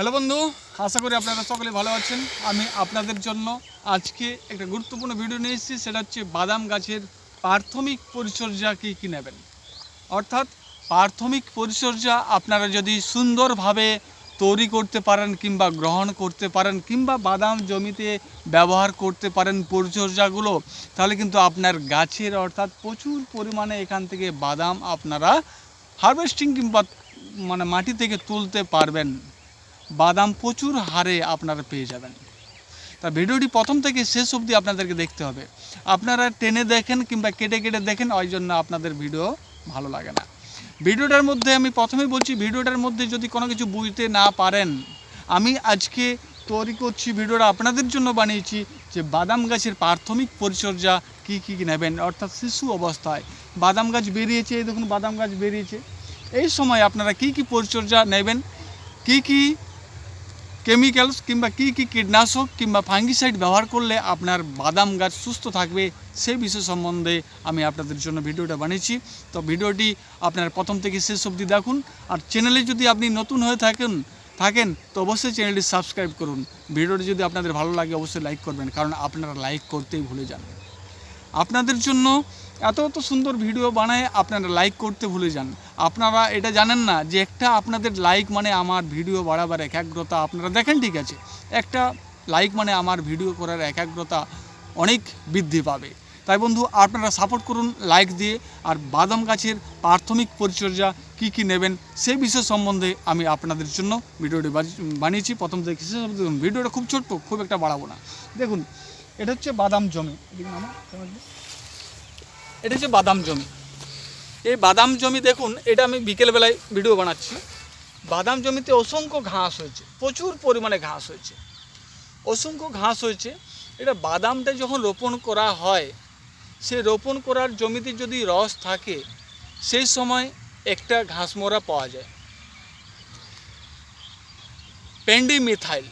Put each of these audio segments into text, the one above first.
Hello বন্ধু, আশা করি আপনারা সকলে ভালো আছেন। আমি আপনাদের জন্য আজকে একটা গুরুত্বপূর্ণ ভিডিও নিয়ে এসেছি, সেটা হচ্ছে বাদাম গাছের প্রাথমিক পরিচর্যা কী কী নেবেন? অর্থাৎ প্রাথমিক পরিচর্যা আপনারা যদি সুন্দরভাবে তৈরি করতে পারেন কিংবা গ্রহণ করতে পারেন, কিংবা বাদাম জমিতে ব্যবহার করতে পারেন পরিচর্যাগুলো, তাহলে কিন্তু আপনার গাছের অর্থাৎ প্রচুর পরিমাণে এখান থেকে বাদাম আপনারা হারভেস্টিং কিংবা মানে মাটি থেকে তুলতে পারবেন। বাদাম প্রচুর হারে আপনারা পেয়ে যাবেন। তা ভিডিওটি প্রথম থেকে শেষ অবধি আপনাদেরকে দেখতে হবে। আপনারা টেনে দেখেন কিংবা কেটে কেটে দেখেন, ওই জন্য আপনাদের ভিডিও ভালো লাগে না। ভিডিওটার মধ্যে আমি প্রথমেই বলছি, ভিডিওটার মধ্যে যদি কোনো কিছু বুঝতে না পারেন, আমি আজকে তৈরি করছি ভিডিওটা আপনাদের জন্য বানিয়েছি যে বাদাম গাছের প্রাথমিক পরিচর্যা কী কী নেবেন, অর্থাৎ শিশু অবস্থায় বাদাম গাছ বেরিয়েছে, এই দেখুন বাদাম গাছ বেরিয়েছে। এই সময় আপনারা কী কী পরিচর্যা নেবেন, কী কী কেমিক্যালস কিংবা কী কী কীটনাশক কিংবা ফাঙ্গিসাইড ব্যবহার করলে আপনার বাদাম গাছ সুস্থ থাকবে সেই বিষয় সম্বন্ধে আমি আপনাদের জন্য ভিডিওটা বানিয়েছি। তো ভিডিওটি আপনার প্রথম থেকে শেষ অবধি দেখুন। আর চ্যানেলে যদি আপনি নতুন হয়ে থাকেন থাকেন, তো অবশ্যই চ্যানেলটি সাবস্ক্রাইব করুন। ভিডিওটি যদি আপনাদের ভালো লাগে, অবশ্যই লাইক করবেন, কারণ আপনারা লাইক করতেই ভুলে যান। আপনাদের জন্য এত এত সুন্দর ভিডিও বানায় আপনারা লাইক করতে ভুলে যান। আপনারা এটা জানেন না যে একটা আপনাদের লাইক মানে আমার ভিডিও বাড়াবার একাগ্রতা। আপনারা দেখেন ঠিক আছে, একটা লাইক মানে আমার ভিডিও করার একাগ্রতা অনেক বৃদ্ধি পাবে। তাই বন্ধু, আপনারা সাপোর্ট করুন লাইক দিয়ে, আর বাদাম গাছের প্রাথমিক পরিচর্যা কি কি নেবেন সেই বিষয় সম্বন্ধে আমি আপনাদের জন্য ভিডিওটি বানিয়েছি। প্রথম থেকে শেষ দেখুন। ভিডিওটা খুব ছোট্ট, খুব একটা বাড়াবো না। দেখুন, এটা হচ্ছে বাদাম জমি এদিকে নামো, ক্যামেরা দিকে। এটা হচ্ছে বাদাম জমি। এই বাদাম জমি দেখুন, এটা আমি বিকেলবেলায় ভিডিও বানাচ্ছি। বাদাম জমিতে অসংখ্য ঘাস হয়েছে, প্রচুর পরিমাণে ঘাস হয়েছে। অসংখ্য ঘাস হয়েছে। এটা বাদামটা যখন রোপণ করা হয়, সে রোপণ করার জমিতে যদি রস থাকে, সেই সময় একটা ঘাস মোড়া পাওয়া যায়। পেন্ডি মিথাইল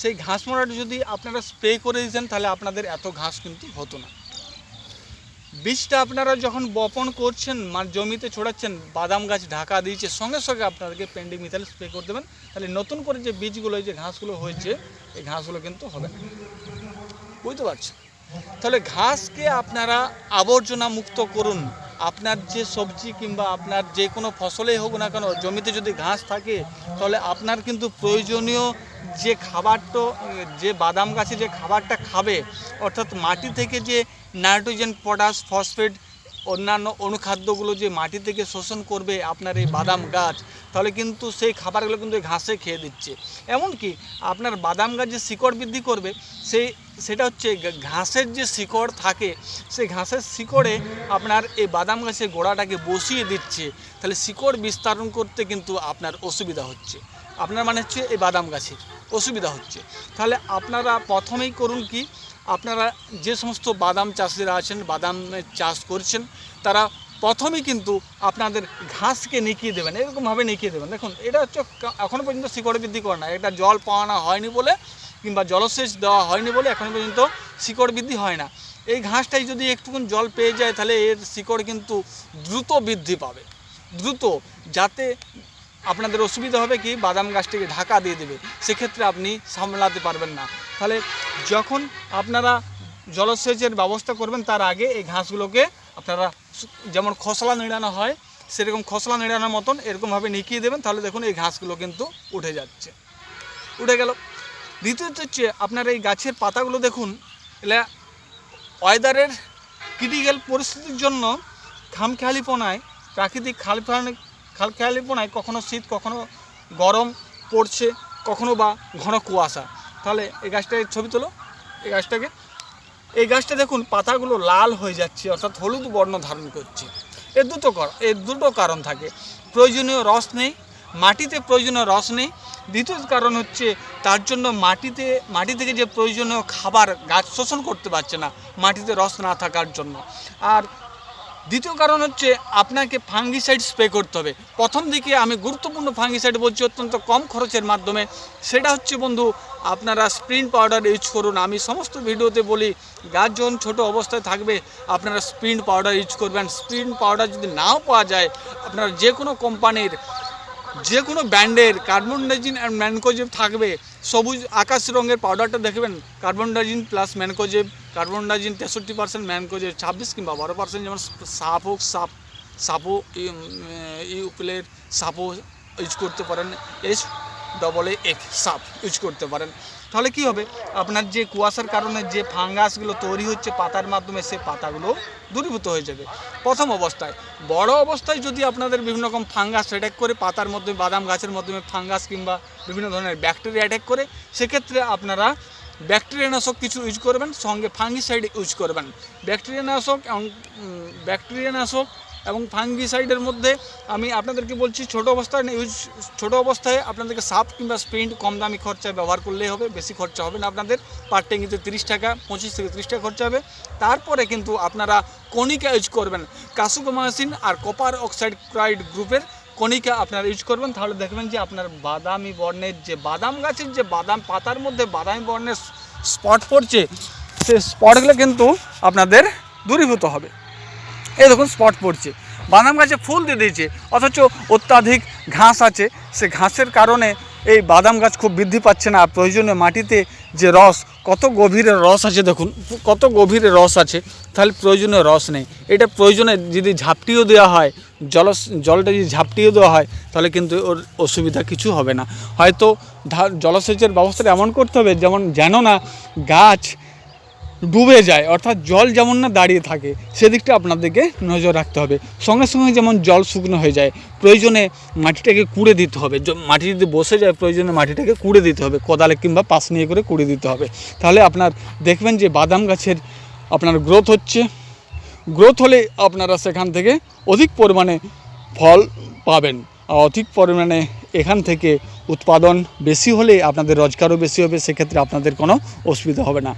সেই ঘাস মোড়াটা যদি আপনারা স্প্রে করে দিতেন, তাহলে আপনাদের এত ঘাস কিন্তু হতো না। বীজটা আপনারা যখন বপন করছেন মানে জমিতে ছড়াচ্ছেন, বাদাম গাছ ঢাকা দিয়েছে, সঙ্গে সঙ্গে আপনাদেরকে পেন্ডিং মিথাইল স্প্রে করে দেবেন। তাহলে নতুন করে যে বীজগুলো যে ঘাসগুলো হয়েছে, এই ঘাসগুলো কিন্তু হবে না। বুঝতে পারছেন? তাহলে ঘাসকে আপনারা আবর্জনা মুক্ত করুন। আপনার যে সবজি কিংবা আপনার যে কোনো ফসলেই হোক না কেন, জমিতে যদি ঘাস থাকে, তাহলে আপনার কিন্তু প্রয়োজনীয় যে খাবারটা, যে বাদাম গাছে যে খাবারটা খাবে, অর্থাৎ মাটি থেকে যে নাইট্রোজেন, পটাশ, ফসফেট, অন্যান্য অনুখাদ্যগুলো যে মাটি থেকে শোষণ করবে আপনার এই বাদাম গাছ, তাহলে কিন্তু সেই খাবারগুলো কিন্তু ঘাসে খেয়ে দিচ্ছে। এমনকি আপনার বাদাম গাছ যে শিকড় বৃদ্ধি করবে, সেই, সেটা হচ্ছে ঘাসের যে শিকড় থাকে, সেই ঘাসের শিকড়ে আপনার এই বাদাম গাছের গোড়াটাকে বসিয়ে দিচ্ছে, তাহলে শিকড় বিস্তারণ করতে কিন্তু আপনার অসুবিধা হচ্ছে। আপনার মানে হচ্ছে এই বাদাম গাছের অসুবিধা হচ্ছে। তাহলে আপনারা প্রথমেই করুন কি আপনারা যে সমস্ত বাদাম চাষিরা আছেন বাদাম চাষ করছেন, তারা প্রথমেই কিন্তু আপনাদের ঘাসকে নিকিয়ে দেবেন, এরকমভাবে নিকিয়ে দেবেন। দেখুন, এটা হচ্ছে এখনও পর্যন্ত শিকড় বৃদ্ধি করে না। এটা জল পাওয়ানো হয়নি বলে কিংবা জলসেচ দেওয়া হয়নি বলে এখনও পর্যন্ত শিকড় বৃদ্ধি হয় না। এই ঘাসটাই যদি একটুকুন জল পেয়ে যায়, তাহলে এর শিকড় কিন্তু দ্রুত বৃদ্ধি পাবে। দ্রুত, যাতে আপনাদের অসুবিধা হবে কি বাদাম গাছটিকে ঢাকা দিয়ে দেবে, সেক্ষেত্রে আপনি সামলাতে পারবেন না। তাহলে যখন আপনারা জলসেচের ব্যবস্থা করবেন, তার আগে এই ঘাসগুলোকে আপনারা যেমন খসলা নিড়ানো হয়, সেরকম খসলা নিড়ানোর মতন এরকমভাবে নিকিয়ে দেবেন, তাহলে দেখুন এই ঘাসগুলো কিন্তু উঠে যাচ্ছে। উঠে গেল। দ্বিতীয়ত হচ্ছে আপনার এই গাছের পাতাগুলো দেখুন, এলা ওয়েদারের ক্রিটিক্যাল পরিস্থিতির জন্য খামখেয়ালিপনায় প্রাকৃতিক খালফানি খালখেয়ালিপনায় কখনো শীত, কখনো গরম পড়ছে, কখনো বা ঘন কুয়াশা। তাহলে এই গাছটাকে ছবি তোলো, এই গাছটাকে। এই গাছটা দেখুন, পাতাগুলো লাল হয়ে যাচ্ছে, অর্থাৎ হলুদ বর্ণ ধারণ করছে। এর দুটো এর দুটো কারণ থাকে। প্রয়োজনীয় রস নেই, মাটিতে প্রয়োজনীয় রস নেই। দ্বিতীয় কারণ হচ্ছে, তার জন্য মাটিতে, মাটি থেকে যে প্রয়োজনীয় খাবার গাছ শোষণ করতে পারছে না, মাটিতে রস না থাকার জন্য। আর দ্বিতীয় কারণ হচ্ছে আপনাকে ফাঙ্গিসাইড স্প্রে করতে হবে। প্রথম দিকে আমি গুরুত্বপূর্ণ ফাঙ্গিসাইড বলছি, অত্যন্ত কম খরচের মাধ্যমে। সেটা হচ্ছে বন্ধু, আপনারা স্প্রিন পাউডার ইউজ করুন। আমি সমস্ত ভিডিওতে বলি গাছ যখন ছোটো অবস্থায় থাকবে, আপনারা স্প্রিন পাউডার ইউজ করবেন। স্প্রিন পাউডার যদি নাও পাওয়া যায়, আপনারা যে কোনো কোম্পানির যে কোনো ব্র্যান্ডের কার্বন ডাইজিন আর ম্যানকোজেব থাকবে সবুজ আকাশ রঙের পাউডারটা দেখবেন carbendazim plus mancozeb carbendazim তেষট্টি পার্সেন্ট ম্যানকোজেব, ছাব্বিশ কিংবা বারো পার্সেন্ট যেমন সাপ হোক, সাপ, সাপও ইউপ্লের সাপও ইউজ করতে পারেন। S double F Saaf use করতে পারেন। তাহলে কি হবে? আপনার যে কুয়াশার কারণে যে ফাঙ্গাসগুলো তৈরি হচ্ছে পাতার মাধ্যমে, সে পাতাগুলো দূরীভূত হয়ে যাবে। প্রথম অবস্থায়, বড় অবস্থায় যদি আপনাদের বিভিন্ন রকম ফাঙ্গাস অ্যাটাক করে, পাতার মধ্যে, বাদাম গাছের মাধ্যমে ফাঙ্গাস কিংবা বিভিন্ন ধরনের ব্যাকটেরিয়া অ্যাটাক করে, সেক্ষেত্রে আপনারা ব্যাকটেরিয়ানাশক কিছু ইউজ করবেন, সঙ্গে ফাঙ্গিসাইড ইউজ করবেন। ব্যাকটেরিয়ানাশক ব্যাকটেরিয়ানাশক এবং ফাঙ্গিসাইডের মধ্যে আমি আপনাদেরকে বলছি, ছোট অবস্থায় ইউজ, ছোট অবস্থায় আপনাদেরকে সাপ কিংবা স্প্রিন্ট কম দামি খরচায় ব্যবহার করলেই হবে, বেশি খরচা হবে না আপনাদের। পার ট্যাঙ্কিতে তিরিশ টাকা, পঁচিশ থেকে তিরিশ টাকা খরচা হবে। তারপরে কিন্তু আপনারা কণিকা ইউজ করবেন। কাসুকোমাসিন আর কপার অক্সাইড ক্রাইড গ্রুপের কণিকা আপনারা ইউজ করবেন। তাহলে দেখবেন যে আপনার বাদামি বর্ণের যে বাদাম গাছের যে বাদাম পাতার মধ্যে বাদামি বর্ণের স্পট পড়ছে, সে স্পটগুলো কিন্তু আপনাদের দূরীভূত হবে। এই দেখুন স্পট পড়ছে। বাদাম গাছে ফুল দিয়ে দিয়েছে, অথচ অত্যাধিক ঘাস আছে। সে ঘাসের কারণে এই বাদাম গাছ খুব বৃদ্ধি পাচ্ছে না। প্রয়োজনীয় মাটিতে যে রস, কত গভীরে রস আছে দেখুন, কত গভীরে রস আছে, তাহলে প্রয়োজনীয় রস নেই। এটা প্রয়োজনে যদি ঝাপটিও দেওয়া হয়, জল, জলটা যদি ঝাপটিয়ে দেওয়া হয়, তাহলে কিন্তু ওর অসুবিধা কিছু হবে না। হয়তো জলসেচের ব্যবস্থাটা এমন করতে হবে, যেমন যেন না গাছ ডুবে যায়, অর্থাৎ জল যেমন না দাঁড়িয়ে থাকে, সেদিকটা আপনাদেরকে নজর রাখতে হবে। সঙ্গে সঙ্গে যেমন জল শুকনো হয়ে যায়, প্রয়োজনে মাটিটাকে কুড়ে দিতে হবে। মাটি যদি বসে যায়, প্রয়োজনে মাটিটাকে কুড়ে দিতে হবে, কোদালে কিংবা পাশ নিয়ে করে কুড়ে দিতে হবে। তাহলে আপনার, দেখবেন যে বাদাম গাছের আপনার গ্রোথ হচ্ছে। গ্রোথ হলে আপনারা সেখান থেকে অধিক পরিমাণে ফল পাবেন। আর অধিক পরিমাণে এখান থেকে উৎপাদন বেশি হলে আপনাদের রোজগারও বেশি হবে, সেক্ষেত্রে আপনাদের কোনো অসুবিধা হবে না।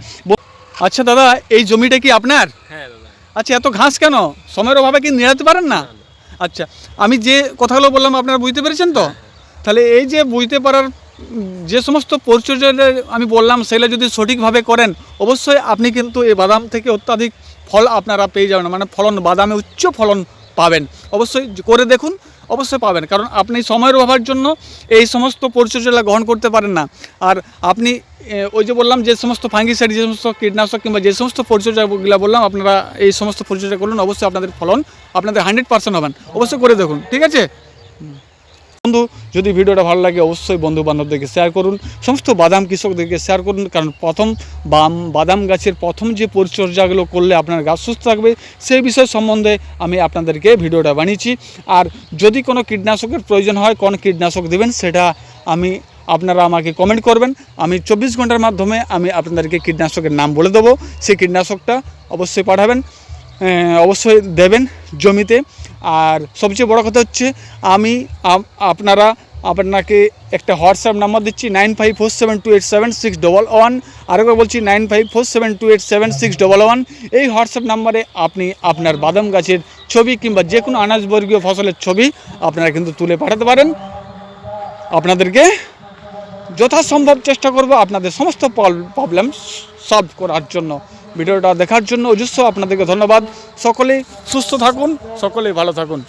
আচ্ছা দাদা এই জমিটা কি আপনার? হ্যাঁ দাদা। আচ্ছা এত ঘাস কেন? সময়ের অভাবে কি নিরাতে পারেন না? আচ্ছা আমি যে কথাগুলো বললাম আপনারা বুঝতে পেরেছেন তো? তাহলে এই যে বুঝতে পারার যে সমস্ত পরিচর্যাটা আমি বললাম সেগুলো যদি সঠিকভাবে করেন অবশ্যই আপনি কিন্তু এই বাদাম থেকে অত্যাধিক ফল আপনারা পেয়ে যাবেন। মানে ফলন বাদামে উচ্চ ফলন পাবেন। অবশ্যই করে দেখুন। অবশ্যই পাবেন। কারণ আপনি সময়ের অভাবের জন্য এই সমস্ত পরিচর্যা গ্রহণ করতে পারেন না। আর আপনি ওই যে বললাম যে সমস্ত ফাঙ্গিসাইড যে সমস্ত কীটনাশক কিংবা যে সমস্ত পরিচর্যাগুলো বললাম, আপনারা এই সমস্ত পরিচর্যা করুন। অবশ্যই আপনাদের ফলন আপনাদের হান্ড্রেড পার্সেন্ট হবেন। অবশ্যই করে দেখুন। ঠিক আছে? বন্ধু, যদি ভিডিওটা ভালো লাগে অবশ্যই বন্ধু বান্ধবদেরকে শেয়ার করুন, সমস্ত বাদাম কৃষকদেরকে শেয়ার করুন, কারণ প্রথম বাম, বাদাম গাছের প্রথম যে পরিচর্যাগুলো করলে আপনার গাছ সুস্থ থাকবে, সেই বিষয় সম্বন্ধে আমি আপনাদেরকে ভিডিওটা বানিয়েছি। আর যদি কোনো কীটনাশকের প্রয়োজন হয়, কোন কীটনাশক দেবেন, সেটা আমি, আপনারা আমাকে কমেন্ট করবেন। আমি চব্বিশ ঘণ্টার মাধ্যমে আমি আপনাদেরকে কীটনাশকের নাম বলে দেবো। সেই কীটনাশকটা অবশ্যই পাঠাবেন অবশ্যই দেবেন জমিতে। আর সবচেয়ে বড় কথা হচ্ছে আমি আপনারা, আপনাকে একটা হোয়াটসঅ্যাপ নাম্বার দিচ্ছি nine five four seven two eight seven six double one আরেকবার বলছি nine five four seven two eight seven six double one এই হোয়াটসঅ্যাপ নাম্বারে আপনি আপনার বাদাম গাছের ছবি কিংবা যে কোনো আনাজবর্গীয় ফসলের ছবি আপনারা কিন্তু তুলে পাঠাতে পারেন। আপনাদেরকে যথাসম্ভব চেষ্টা করব আপনাদের সমস্ত প্রবলেম সলভ করার জন্য। ভিডিওটা দেখার জন্য অজস্র আপনাদেরকে ধন্যবাদ। সকলেই সুস্থ থাকুন সকলেই ভালো থাকুন।